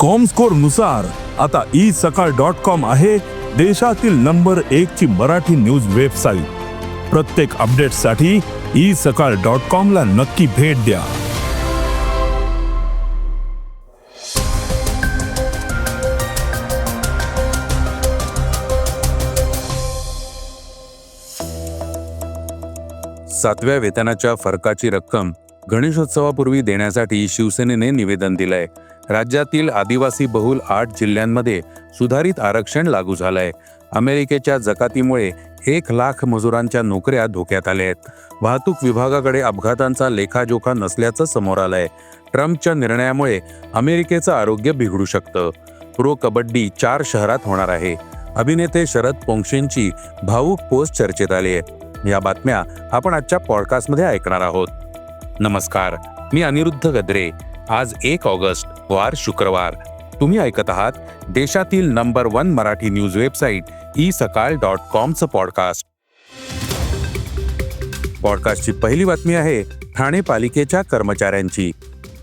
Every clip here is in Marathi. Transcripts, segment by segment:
कॉमस्कोरनुसार आता ई सकाळ डॉट कॉम आहे देशातील नंबर एक ची मराठी न्यूज वेबसाईट प्रत्येक अपडेटसाठी ई सकाळ डॉट कॉम ला नक्की भेट द्या. सातव्या वेतनाच्या फरकाची रक्कम गणेशोत्सवापूर्वी देण्यासाठी शिवसेनेने निवेदन दिलंय. राज्यातील आदिवासी बहुल आठ जिल्ह्यांमध्ये सुधारित आरक्षण लागू झालंय. अमेरिकेच्या जकातीमुळे एक लाख मजुरांच्या नोकऱ्या धोक्यात आल्या आहेत. वाहतूक विभागाकडे अपघातांचा लेखाजोखा नसल्याचं समोर आलंय. ट्रम्पच्या निर्णयामुळे अमेरिकेचं आरोग्य बिघडू शकतं. प्रो कबड्डी चार शहरात होणार आहे. अभिनेते शरद पोंक्षेंची भाऊक पोस्ट चर्चेत आली आहे. या बातम्या आपण आजच्या पॉडकास्टमध्ये ऐकणार आहोत. नमस्कार. मी अनिरुद्ध गद्रे. आज एक ऑगस्ट वार शुक्रवार. तुम्ही ऐकत आहात देशातील number one Marathi news website e Sakal dot कॉमचं podcast. पॉडकास्टची पहिली बातमी आहे ठाणे पालिकेच्या कर्मचाऱ्यांची.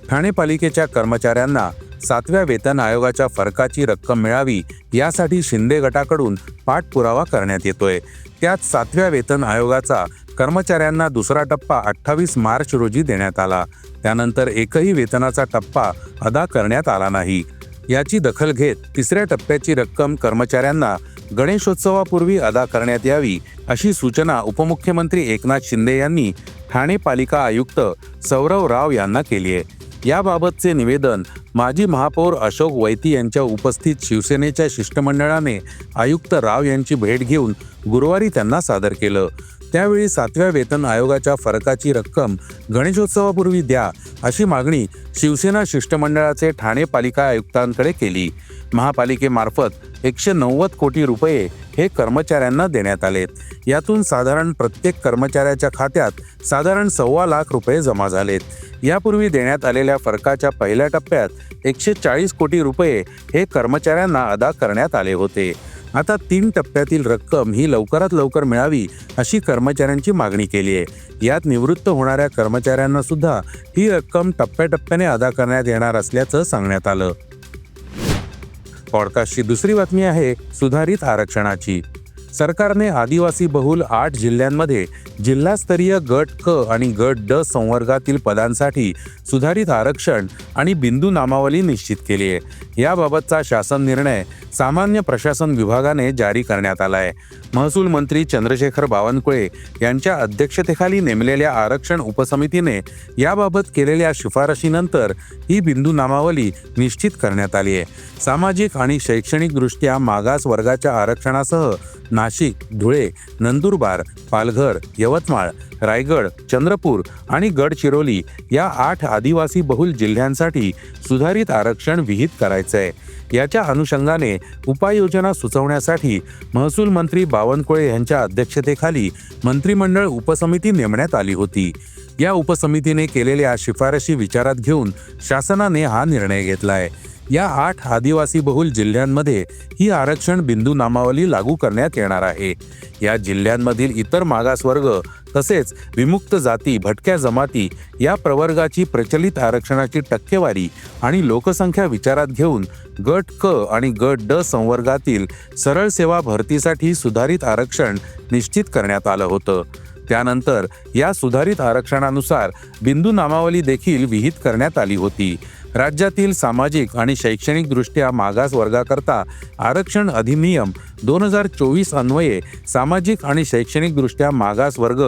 ठाणे पालिकेच्या कर्मचाऱ्यांना सातव्या वेतन आयोगाच्या फरकाची रक्कम मिळावी यासाठी शिंदे गटाकडून पाठपुरावा करण्यात येतोय. त्यात सातव्या वेतन आयोगाचा कर्मचाऱ्यांना दुसरा टप्पा अठ्ठावीस मार्च रोजी देण्यात आला. त्यानंतर एकही वेतनाचा टप्पा अदा करण्यात आला नाही. याची दखल घेत तिसऱ्या टप्प्याची रक्कम कर्मचाऱ्यांना गणेशोत्सवापूर्वी अदा करण्यात यावी अशी सूचना उपमुख्यमंत्री एकनाथ शिंदे यांनी ठाणे पालिका आयुक्त सौरव राव यांना केली आहे. याबाबतचे निवेदन माजी महापौर अशोक वैती यांच्या उपस्थित शिवसेनेच्या शिष्टमंडळाने आयुक्त राव यांची भेट घेऊन गुरुवारी त्यांना सादर केलं. त्यावेळी सातव्या वेतन आयोगाच्या फरकाची रक्कम गणेशोत्सवापूर्वी द्या अशी मागणी शिवसेना शिष्टमंडळाचे ठाणे पालिका आयुक्तांकडे केली. महापालिकेमार्फत एकशे नव्वद कोटी रुपये हे कर्मचाऱ्यांना देण्यात आले. यातून साधारण प्रत्येक कर्मचाऱ्याच्या खात्यात साधारण सव्वा लाख रुपये जमा झालेत. यापूर्वी देण्यात आलेल्या फरकाच्या पहिल्या टप्प्यात एकशे चाळीस कोटी रुपये हे कर्मचाऱ्यांना अदा करण्यात आले होते. आता तीन टप्प्यातील रक्कम ही लवकरात लवकर मिळावी अशी कर्मचाऱ्यांची मागणी केली आहे. यात निवृत्त होणाऱ्या कर्मचाऱ्यांना सुद्धा ही रक्कम टप्प्याटप्प्याने अदा करण्यात येणार असल्याचं सांगण्यात आलं. पॉडकास्टची दुसरी बातमी आहे सुधारित आरक्षणाची. सरकारने आदिवासी बहुल आठ जिल्ह्यांमध्ये जिल्हास्तरीय गट क आणि गट ड संवर्गातील पदांसाठी सुधारित आरक्षण आणि बिंदू नामावली निश्चित केली आहे. याबाबतचा शासन निर्णय सामान्य प्रशासन विभागाने जारी करण्यात आला आहे महसूल मंत्री चंद्रशेखर बावनकुळे यांच्या अध्यक्षतेखाली नेमलेल्या आरक्षण उपसमितीने याबाबत केलेल्या शिफारशीनंतर ही बिंदू नामावली निश्चित करण्यात आली आहे. सामाजिक आणि शैक्षणिकदृष्ट्या मागास वर्गाच्या आरक्षणासह नाशिक धुळे नंदुरबार पालघर यवतमाळ रायगड चंद्रपूर आणि गडचिरोली या आठ आदिवासी बहुल जिल्ह्यांसाठी सुधारित आरक्षण विहित करायचं आहे याच्या अनुषंगाने उपाययोजना सुचवण्यासाठी महसूल मंत्री बावनकुळे यांच्या अध्यक्षतेखाली मंत्रिमंडळ उपसमिती नेमण्यात आली होती. या उपसमितीने केलेल्या शिफारशी विचारात घेऊन शासनाने हा निर्णय घेतला आहे या आठ आदिवासी बहुल जिल्ह्यांमध्ये ही आरक्षण बिंदू नामावली लागू करण्यात येणार आहे. या जिल्ह्यांमधील इतर मागासवर्ग तसेच विमुक्त जाती भटक्या जमाती या प्रवर्गाची प्रचलित आरक्षणाची टक्केवारी आणि लोकसंख्या विचारात घेऊन गट क आणि गट ड संवर्गातील सरळ सेवा भरतीसाठी सुधारित आरक्षण निश्चित करण्यात आलं होतं. त्यानंतर या सुधारित आरक्षणानुसार बिंदू नामावली देखील विहित करण्यात आली होती. राज्यातील सामाजिक आणि शैक्षणिकदृष्ट्या मागास वर्गाकरता आरक्षण अधिनियम दोन हजार चोवीस अन्वये सामाजिक आणि शैक्षणिकदृष्ट्या मागास वर्ग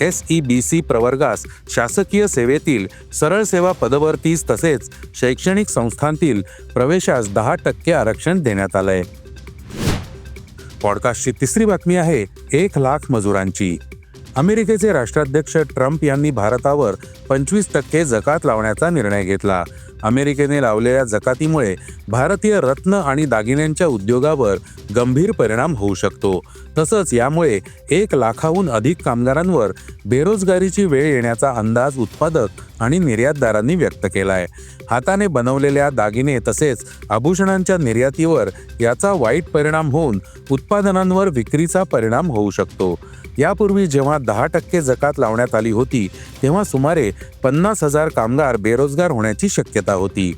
एस ई बी सी प्रवर्गास शासकीय सेवेतील सरळ सेवा पदवर्तीस तसेच शैक्षणिक संस्थांतील प्रवेशास दहा टक्के आरक्षण देण्यात आलंय. पॉडकास्टची तिसरी बातमी आहे एक लाख मजुरांची. अमेरिकेचे राष्ट्राध्यक्ष ट्रम्प यांनी भारतावर पंचवीस टक्के जकात लावण्याचा निर्णय घेतला. अमेरिकेने लावलेल्या जकातीमुळे भारतीय रत्न आणि दागिन्यांच्या उद्योगावर गंभीर परिणाम होऊ शकतो. तसंच यामुळे एक लाखाहून अधिक कामगारांवर बेरोजगारीची वेळ येण्याचा अंदाज उत्पादक आणि निर्यातदारांनी व्यक्त केलाय. हाताने बनवलेल्या दागिने तसेच आभूषणांच्या निर्यातीवर याचा वाईट परिणाम होऊन उत्पादनांवर विक्रीचा परिणाम होऊ शकतो. यापूर्वी जेव्हा दहा टक्के जकात लावण्यात आली होती तेव्हा सुमारे पन्नास हजार कामगार बेरोजगार होण्याची शक्यता होती.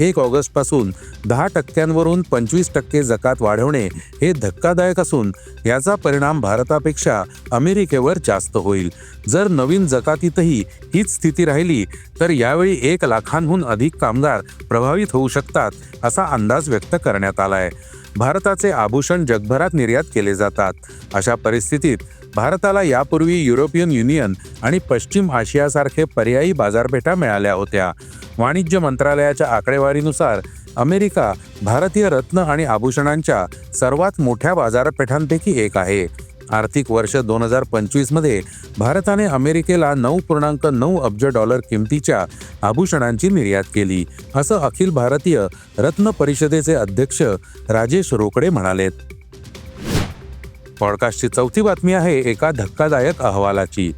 एक ऑगस्टपासून दहा टक्क्यांवरून पंचवीस टक्के जकात वाढवणे हे धक्कादायक असून याचा परिणाम भारतापेक्षा अमेरिकेवर जास्त होईल. जर नवीन जकातीतही हीच स्थिती राहिली तर यावेळी एक लाखांहून अधिक कामगार प्रभावित होऊ शकतात असा अंदाज व्यक्त करण्यात आला आहे भारताचे आभूषण जगभरात निर्यात केले जातात. अशा परिस्थितीत भारताला यापूर्वी युरोपियन युनियन आणि पश्चिम आशियासारखे पर्यायी बाजारपेठा मिळाल्या होत्या. वाणिज्य मंत्रालयाच्या आकडेवारीनुसार अमेरिका भारतीय रत्न आणि आभूषणांच्या सर्वात मोठ्या बाजारपेठांपैकी एक आहे. आर्थिक वर्ष दोन हजार पंचवीसमध्ये भारताने अमेरिकेला नऊ पूर्णांक नऊ अब्ज डॉलर किमतीच्या आभूषणांची निर्यात केली असं अखिल भारतीय रत्न परिषदेचे अध्यक्ष राजेश रोकडे म्हणालेत. पॉडकास्टची चौथी बातमी आहे एका धक्कादायक अहवालाची.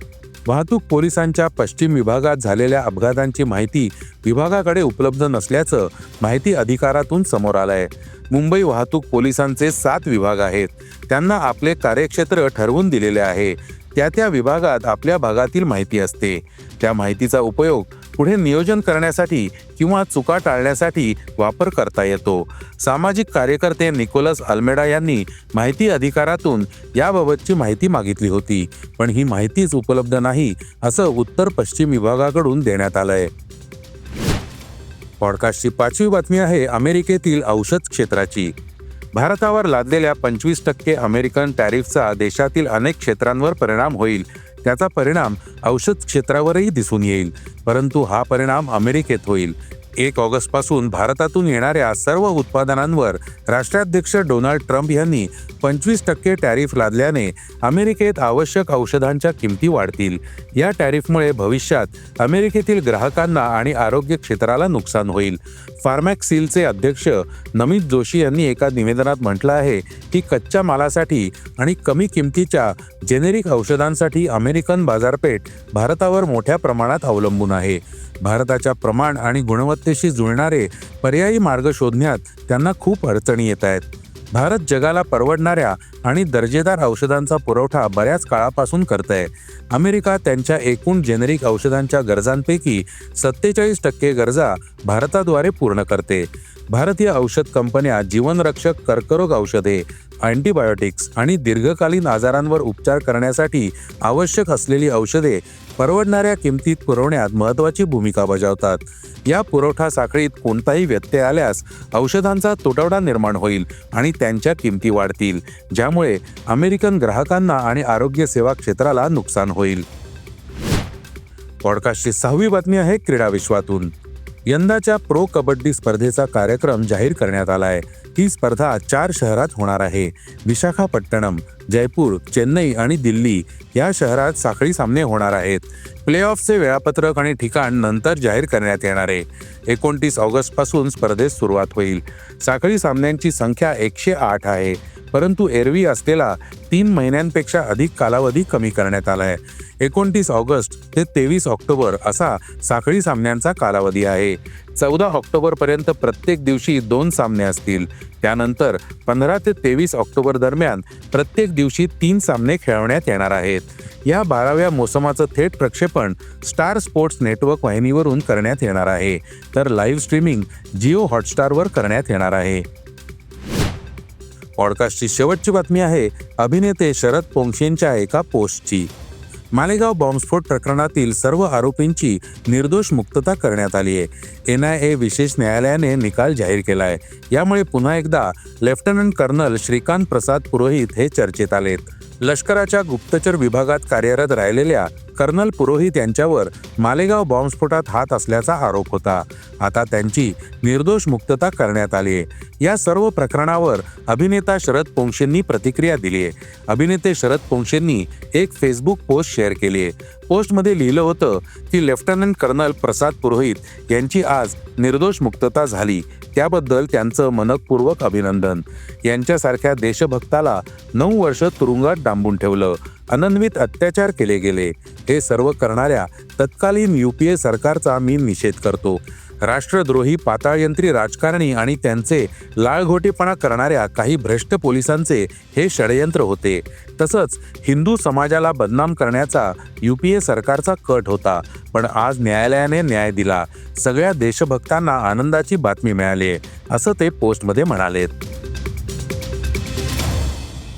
वाहतूक पोलिसांच्या पश्चिम विभागात झालेल्या अपघातांची माहिती विभागाकडे उपलब्ध नसल्याचं माहिती अधिकारातून समोर आलंय. मुंबई वाहतूक पोलिसांचे सात विभाग आहेत. त्यांना आपले कार्यक्षेत्र ठरवून दिलेले आहे. त्या त्या विभागात आपल्या भागातील माहिती असते. त्या माहितीचा उपयोग पुढे नियोजन करण्यासाठी किंवा चुका टाळण्यासाठी वापर करता येतो. सामाजिक कार्यकर्ते निकोलस अल्मेडा यांनी माहिती अधिकारातून याबाबतची माहिती मागितली होती. पण ही माहितीच उपलब्ध नाही असं उत्तर पश्चिम विभागाकडून देण्यात आलंय. पॉडकास्टची पाचवी बातमी आहे अमेरिकेतील औषध क्षेत्राची. भारतावर लादलेल्या पंचवीस टक्के अमेरिकन टॅरिफचा देशातील अनेक क्षेत्रांवर परिणाम होईल त्याचा परिणाम औषध क्षेत्रावरही दिसून येईल. परंतु हा परिणाम अमेरिकेत होईल. एक ऑगस्टपासून भारतातून येणाऱ्या सर्व उत्पादनांवर राष्ट्राध्यक्ष डोनाल्ड ट्रम्प यांनी पंचवीस टक्के टॅरिफ लादल्याने अमेरिकेत आवश्यक औषधांच्या किमती वाढतील. या टॅरिफमुळे भविष्यात अमेरिकेतील ग्राहकांना आणि आरोग्य क्षेत्राला नुकसान होईल. फार्मॅक्सिलचे अध्यक्ष नमित जोशी यांनी एका निवेदनात म्हटलं आहे की कच्च्या मालासाठी आणि कमी किमतीच्या जेनेरिक औषधांसाठी अमेरिकन बाजारपेठ भारतावर मोठ्या प्रमाणात अवलंबून आहे. भारताच्या प्रमाण आणि गुणवत्तेशी जुळणारे पर्यायी मार्ग शोधण्यात त्यांना खूप अडचणी येत आहेत. भारत जगाला परवडणाऱ्या आणि दर्जेदार औषधांचा पुरवठा बऱ्याच काळापासून करत आहे अमेरिका त्यांच्या एकूण जेनेरिक औषधांच्या गरजांपैकी सत्तेचाळीस टक्के गरजा भारताद्वारे पूर्ण करते. भारतीय औषध कंपन्या जीवनरक्षक कर्करोग औषधे अँटीबायोटिक्स आणि दीर्घकालीन आजारांवर उपचार करण्यासाठी आवश्यक असलेली औषधे परवडणाऱ्या किमतीत पुरवण्यात महत्त्वाची भूमिका बजावतात. या पुरवठा साखळीत कोणताही व्यत्यय आल्यास औषधांचा तुटवडा निर्माण होईल आणि त्यांच्या किमती वाढतील ज्यामुळे अमेरिकन ग्राहकांना आणि आरोग्य सेवा क्षेत्राला नुकसान होईल. पॉडकास्टची सहावी बातमी आहे क्रीडा विश्वातून. यंदाच्या प्रो कबड्डी स्पर्धेचा कार्यक्रम जाहीर करण्यात आला आहे ही स्पर्धा चार शहरात होणार आहे. विशाखापट्टणम जयपूर चेन्नई आणि दिल्ली या शहरात साखळी सामने होणार आहेत. प्लेऑफचे वेळापत्रक आणि ठिकाण नंतर जाहीर करण्यात येणार आहे. एकोणतीस ऑगस्टपासून स्पर्धेत सुरुवात होईल. साखळी सामन्यांची संख्या एकशे आठ आहे. परंतु एरवी असलेला तीन महिन्यांपेक्षा अधिक कालावधी कमी करण्यात आला आहे. एकोणतीस ऑगस्ट ते तेवीस ऑक्टोबर असा साखळी सामन्यांचा कालावधी आहे. चौदा ऑक्टोबरपर्यंत प्रत्येक दिवशी दोन सामने असतील. त्यानंतर पंधरा ते तेवीस ऑक्टोबर दरम्यान प्रत्येक दिवशी तीन सामने खेळवण्यात येणार आहेत. या बाराव्या मोसमाचं थेट प्रक्षेपण स्टार स्पोर्ट्स नेटवर्क वाहिनीवरून करण्यात येणार आहे. तर लाईव्ह स्ट्रीमिंग जिओ हॉटस्टारवर करण्यात येणार आहे. पॉडकास्टची शेवटची बातमी आहे अभिनेते शरद पोंक्षेंच्या एका पोस्टची. मालेगाव बॉम्बस्फोट प्रकरणातील सर्व आरोपींची निर्दोष मुक्तता करण्यात आली आहे. एन आय ए विशेष न्यायालयाने निकाल जाहीर केला आहे यामुळे पुन्हा एकदा लेफ्टनंट कर्नल श्रीकांत प्रसाद पुरोहित हे चर्चेत आलेत. लष्कराच्या गुप्तचर विभागात कार्यरत राहिलेल्या कर्नल पुरोहित यांच्यावर मालेगाव बॉम्बस्फोटात हात असल्याचा आरोप होता. आता त्यांची निर्दोष मुक्तता करण्यात आली आहे. या सर्व प्रकरणावर अभिनेता शरद पोंक्षेंनी प्रतिक्रिया दिली आहे. अभिनेते शरद पोंक्षेंनी एक फेसबुक पोस्ट शेअर केली आहे. पोस्टमध्ये लिहिलं होतं की लेफ्टनंट कर्नल प्रसाद पुरोहित यांची आज निर्दोष मुक्तता झाली. त्याबद्दल त्यांचं मनपूर्वक अभिनंदन. यांच्यासारख्या देशभक्ताला नऊ वर्ष तुरुंगात डांबून ठेवलं. अनन्वित अत्याचार केले गेले. हे सर्व करणाऱ्या तत्कालीन युपीए सरकारचा मी निषेध करतो. राष्ट्रद्रोही पाताळयंत्री राजकारणी आणि त्यांचे लाळघोटेपणा करणाऱ्या काही भ्रष्ट पोलिसांचे हे षडयंत्र होते. तसंच हिंदू समाजाला बदनाम करण्याचा युपीए सरकारचा कट होता पण आज न्यायालयाने न्याय दिला. सगळ्या देशभक्तांना आनंदाची बातमी मिळाली असं ते पोस्टमध्ये म्हणालेत.